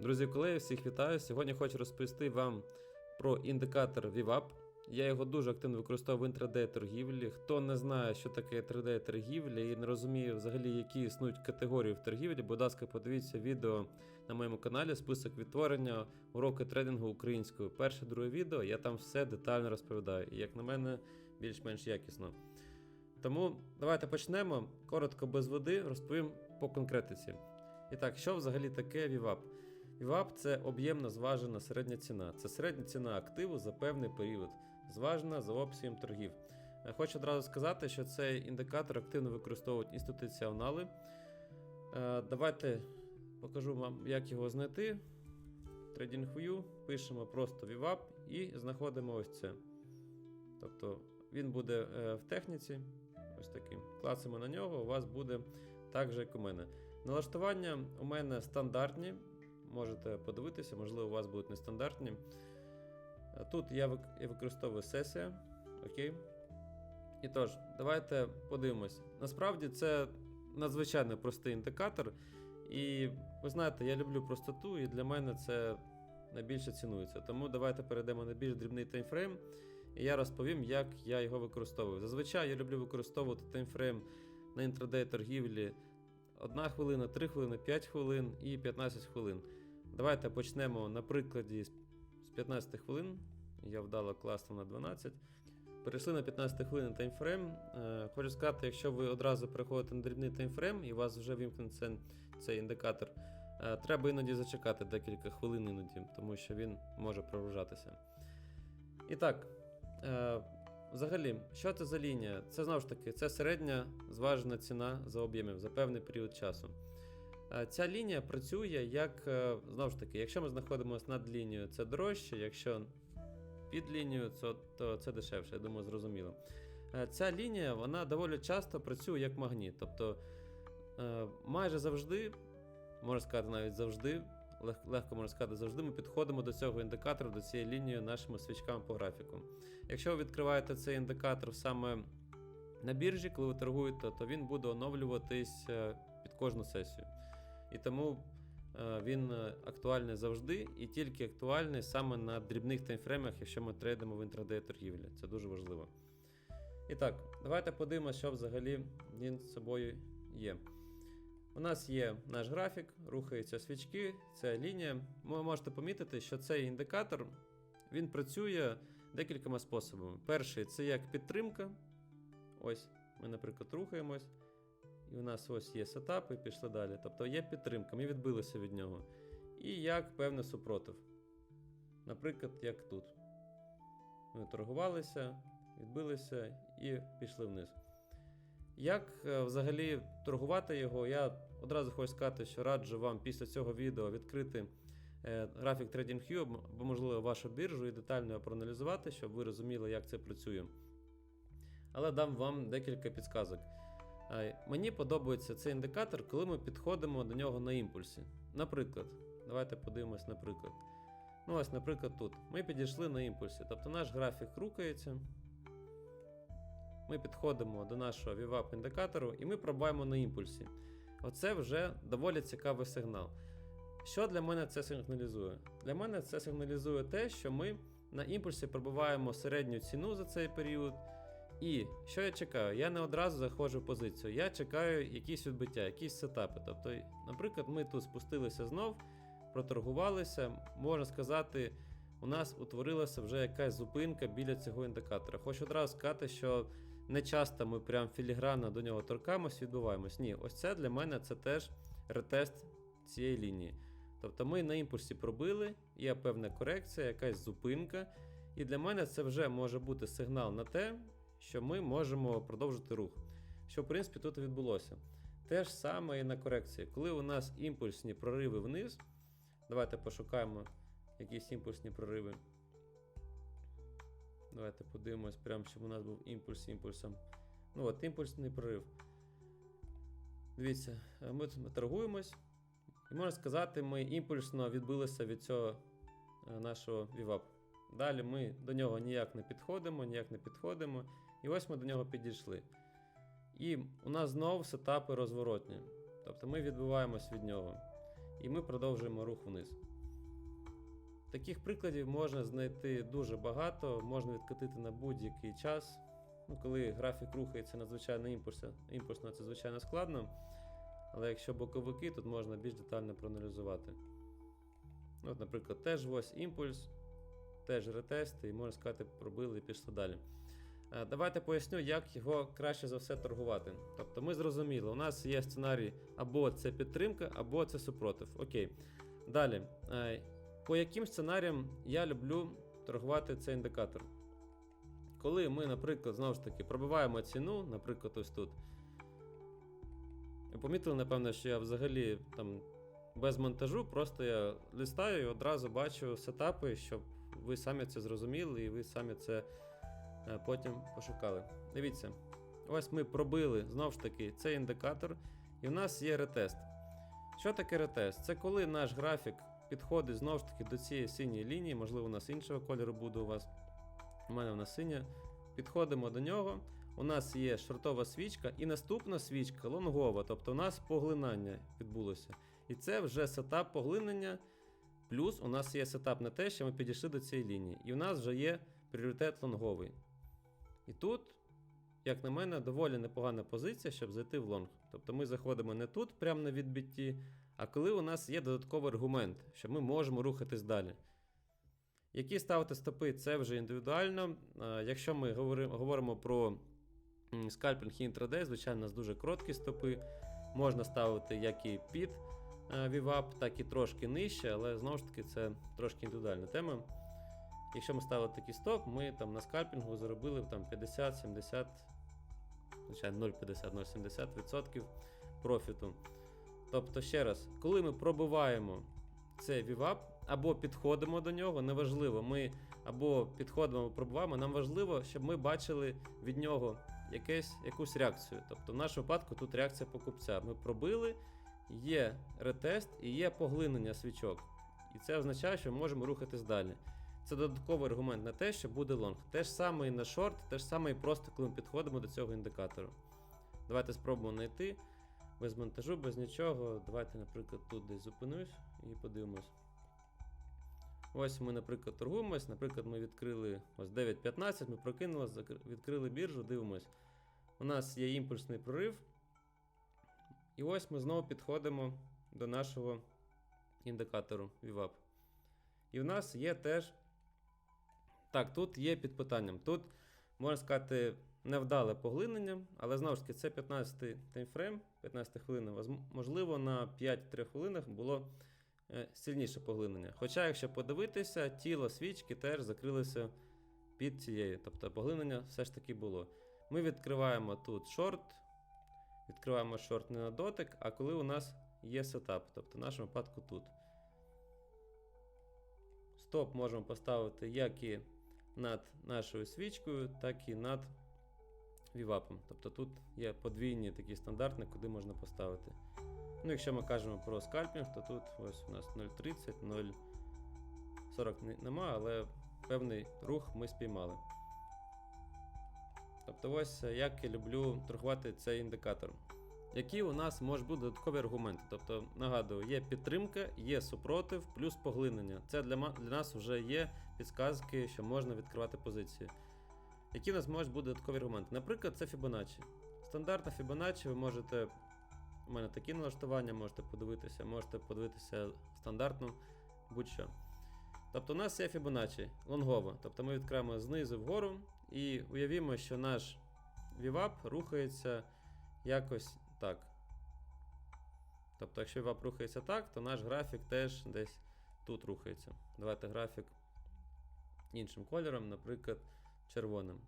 Друзі, колеги, всіх вітаю. Сьогодні хочу розповісти вам про індикатор VWAP. Я його дуже активно використовую в інтрадей торгівлі. Хто не знає, що таке 3D торгівля і не розуміє взагалі, які існують категорії в торгівлі, будь ласка, подивіться відео на моєму каналі Список відтворення уроки трейдингу українською. Перше, друге відео, я там все детально розповідаю. І як на мене, більш-менш якісно. Тому давайте почнемо. Коротко без води, розповім по конкретиці. І так, що взагалі таке VWAP? VWAP – це об'ємно зважена середня ціна. Це середня ціна активу за певний період, зважена за обсягом торгів. Е, Хочу одразу сказати, що цей індикатор активно використовують інституціонали. Е, Давайте покажу вам, як його знайти. TradingView, пишемо просто VWAP і знаходимо ось це. Тобто він буде е, в техніці. Ось таким. Клацаємо на нього, у вас буде так же, як у мене. Налаштування у мене стандартні. Можете подивитися, можливо, у вас будуть нестандартні. Е, Тут я використовую сесія. Окей. І тож, давайте подивимось. Насправді це надзвичайно простий індикатор. І ви знаєте, я люблю простоту, і для мене це найбільше цінується. Тому давайте перейдемо на більш дрібний таймфрейм, і я розповім, як я його використовую. Зазвичай я люблю використовувати таймфрейм на інтрадей торгівлі 1 хвилина, 3 хвилини, 5 хвилин і 15 хвилин. Давайте почнемо на прикладі з з 15 хвилин. Я вдало класно на 12. Перейшли на 15 хвилин таймфрейм. Е, Хочу сказати, якщо ви одразу переходите на дрібний таймфрейм і у вас вже вімкнеться цей індикатор, е, треба іноді зачекати декілька хвилин іноді, тому що він може прогружатися. І так, е, взагалі, що це за лінія? Це знову ж таки це середня зважена ціна за об'ємів за певний період часу. Е, Ця лінія працює як, е, знову ж таки, якщо ми знаходимося над лінією, це дорожче, якщо під лінією, то, це дешевше, я думаю, зрозуміло. Е, Ця лінія вона доволі часто працює як магніт. Тобто майже завжди, можна сказати, навіть завжди, легко можна сказати, завжди ми підходимо до цього індикатору, до цієї лінії нашими свічками по графіку. Якщо ви відкриваєте цей індикатор саме на біржі, коли ви торгуєте, то він буде оновлюватись під кожну сесію. І тому е, він актуальний завжди і тільки актуальний саме на дрібних таймфреймах, якщо ми трейдимо в інтрадей торгівлі. Це дуже важливо. І так, давайте подивимося, що взагалі він з собою є. У нас є наш графік, рухаються свічки, це лінія. Ви можете помітити, що цей індикатор він працює декількома способами. Перший це як підтримка. Ось, ми, наприклад, рухаємось. І у нас ось є сетап, і пішли далі. Тобто є підтримка, ми відбилися від нього. І як певний супротив. Наприклад, як тут. Ми торгувалися, відбилися і пішли вниз. Як е, взагалі торгувати його, я одразу хочу сказати, що раджу вам після цього відео відкрити е, графік TradingView або, можливо, вашу біржу і детально проаналізувати, щоб ви розуміли, як це працює. Але дам вам декілька підсказок. Е, Мені подобається цей індикатор, коли ми підходимо до нього на імпульсі. Наприклад, давайте подивимось, наприклад. Ну, ось, наприклад, тут. Ми підійшли на імпульсі, тобто наш графік рухається. Ми підходимо до нашого VWAP індикатору і ми пробуваємо на імпульсі. Оце вже доволі цікавий сигнал. Що для мене це сигналізує? Для мене це сигналізує те, що ми на імпульсі пробуваємо середню ціну за цей період. І що я чекаю? Я не одразу заходжу в позицію. Я чекаю якісь відбиття, якісь сетапи. Тобто, наприклад, ми тут спустилися знов, проторгувалися. Можна сказати, у нас утворилася вже якась зупинка біля цього індикатора. Хочу одразу сказати, що не часто ми прям філігранно до нього торкаємось, відбуваємось. Ні, ось це для мене це теж ретест цієї лінії. Тобто ми на імпульсі пробили, є певна корекція, якась зупинка. І для мене це вже може бути сигнал на те, що ми можемо продовжити рух. Що, в принципі, тут і відбулося. Те ж саме і на корекції. Коли у нас імпульсні прориви вниз, давайте пошукаємо якісь імпульсні прориви. Давайте подивимось, прямо, щоб у нас був імпульс імпульсом. Ну от, імпульсний прорив. Дивіться, ми тут торгуємось. І можна сказати, ми імпульсно відбилися від цього е, нашого VWAP. Далі ми до нього ніяк не підходимо, ніяк не підходимо. І ось ми до нього підійшли. І у нас знову сетапи розворотні. Тобто ми відбиваємось від нього. і ми продовжуємо рух вниз. Таких прикладів можна знайти дуже багато, можна відкатити на будь-який час. Ну, коли графік рухається надзвичайно імпульсно, імпульсно, це звичайно складно. Але якщо боковики, тут можна більш детально проаналізувати. От, наприклад, теж ось імпульс, теж ретести, і можна сказати, пробили і пішли далі. Е, Давайте поясню, як його краще за все торгувати. Тобто ми зрозуміли, у нас є сценарій або це підтримка, або це супротив. Окей. Далі. Е, По яким сценаріям я люблю торгувати цей індикатор? Коли ми, наприклад, знову ж таки пробиваємо ціну, наприклад, ось тут. Ви помітили, напевно, що я взагалі там без монтажу, просто я листаю і одразу бачу сетапи, щоб ви самі це зрозуміли і ви самі це потім пошукали. Дивіться, ось ми пробили знову ж таки цей індикатор, і в нас є ретест. Що таке ретест? Це коли наш графік підходить знову ж таки до цієї синьої лінії, можливо, у нас іншого кольору буде у вас. У мене вона синя. Підходимо до нього. У нас є шортова свічка, і наступна свічка лонгова, тобто у нас поглинання відбулося. І це вже сетап поглинення. Плюс у нас є сетап на те, що ми підійшли до цієї лінії. І у нас вже є пріоритет лонговий. І тут, як на мене, доволі непогана позиція, щоб зайти в лонг. Тобто ми заходимо не тут, прямо на відбитті, а коли у нас є додатковий аргумент, що ми можемо рухатись далі. Які ставити стопи, це вже індивідуально. Якщо ми говоримо про скальпінг і інтрадей, звичайно, у нас дуже короткі стопи. Можна ставити як і під VWAP, так і трошки нижче, але знову ж таки це трошки індивідуальна тема. Якщо ми ставили такий стоп, ми там на скальпінгу заробили там 50-70, звичайно 0,50-0,70% профіту. Тобто, ще раз, коли ми пробиваємо цей VWAP, або підходимо до нього, неважливо, ми або підходимо, або пробуваємо, нам важливо, щоб ми бачили від нього якесь, якусь реакцію. Тобто, в нашому випадку тут реакція покупця. Ми пробили, є ретест і є поглинення свічок. І це означає, що ми можемо рухатись далі. Це додатковий аргумент на те, що буде лонг. Те ж саме і на шорт, те ж саме і просто, коли ми підходимо до цього індикатору. Давайте спробуємо знайти без монтажу, без нічого. Давайте, наприклад, тут десь зупинюсь і подивимось. Ось ми, наприклад, торгуємось. Наприклад, ми відкрили ось 9.15, ми прокинули, відкрили біржу, дивимось. У нас є імпульсний прорив. І ось ми знову підходимо до нашого індикатору VWAP. І в нас є теж. Так, тут є під питанням. Тут, можна сказати, невдале поглинення, але знову ж таки, це 15-й таймфрейм, 15 хвилина. Возм- Можливо, на 5-3 хвилинах було е, сильніше поглинення. Хоча, якщо подивитися, тіло свічки теж закрилося під цією. Тобто поглинення все ж таки було. Ми відкриваємо тут шорт, відкриваємо шорт не на дотик, а коли у нас є сетап, тобто в нашому випадку тут. Стоп можемо поставити як і над нашою свічкою, так і над вівапом. Тобто тут є подвійні такі стандартні, куди можна поставити. Ну, якщо ми кажемо про скальпінг, то тут ось у нас 0,30, 0,40 не- нема, але певний рух ми спіймали. Тобто, ось е, як я люблю торгувати цей індикатор. Які у нас можуть бути додаткові аргументи? Тобто, нагадую, є підтримка, є супротив, плюс поглинення. Це для, для нас вже є підсказки, що можна відкривати позиції. Які у нас можуть бути додаткові аргументи? Наприклад, це Fibonacci. Стандартна Fibonacci, ви можете. У мене такі налаштування, можете подивитися, можете подивитися стандартну будь-що. Тобто у нас є Fibonacci лонгово. Тобто ми відкриємо знизу вгору і уявімо, що наш VWAP рухається якось так. Тобто, якщо VWAP рухається так, то наш графік теж десь тут рухається. Давайте графік іншим кольором, наприклад, червоним.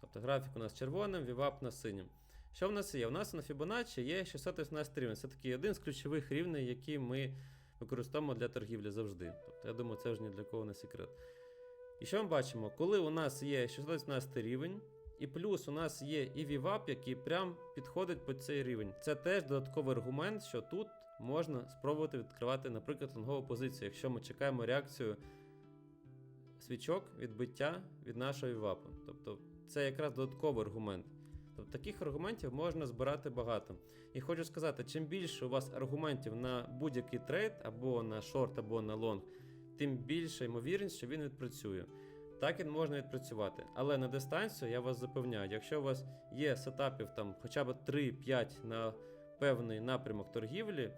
Тобто графік у нас червоним, VWAP у нас синім. Що в нас є? У нас на Fibonacci є 618 рівень. Це такий один з ключових рівней, які ми використовуємо для торгівлі завжди. Тобто, я думаю, це ж ні для кого не секрет. І що ми бачимо? Коли у нас є 618 рівень, і плюс у нас є і VWAP, який прям підходить під цей рівень. Це теж додатковий аргумент, що тут можна спробувати відкривати, наприклад, лонгову позицію, якщо ми чекаємо реакцію свічок відбиття від нашого VWAP. Тобто це якраз додатковий аргумент. Тобто таких аргументів можна збирати багато. І хочу сказати, чим більше у вас аргументів на будь-який трейд, або на шорт, або на лонг, тим більша ймовірність, що він відпрацює. Так він можна відпрацювати. Але на дистанцію я вас запевняю, якщо у вас є сетапів там хоча б 3-5 на певний напрямок торгівлі,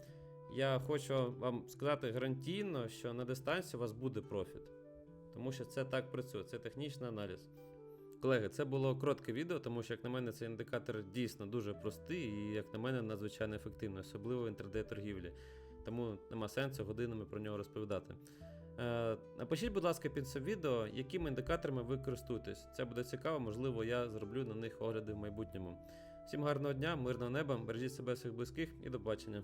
я хочу вам сказати гарантійно, що на дистанції у вас буде профіт. Тому що це так працює, це технічний аналіз. Колеги, це було коротке відео, тому що, як на мене, цей індикатор дійсно дуже простий і, як на мене, надзвичайно ефективний, особливо в інтернет торгівлі. Тому нема сенсу годинами про нього розповідати. Е, напишіть, будь ласка, під цим відео, якими індикаторами ви користуєтесь. Це буде цікаво, можливо, я зроблю на них огляди в майбутньому. Всім гарного дня, мирного неба, бережіть себе своїх близьких і до побачення.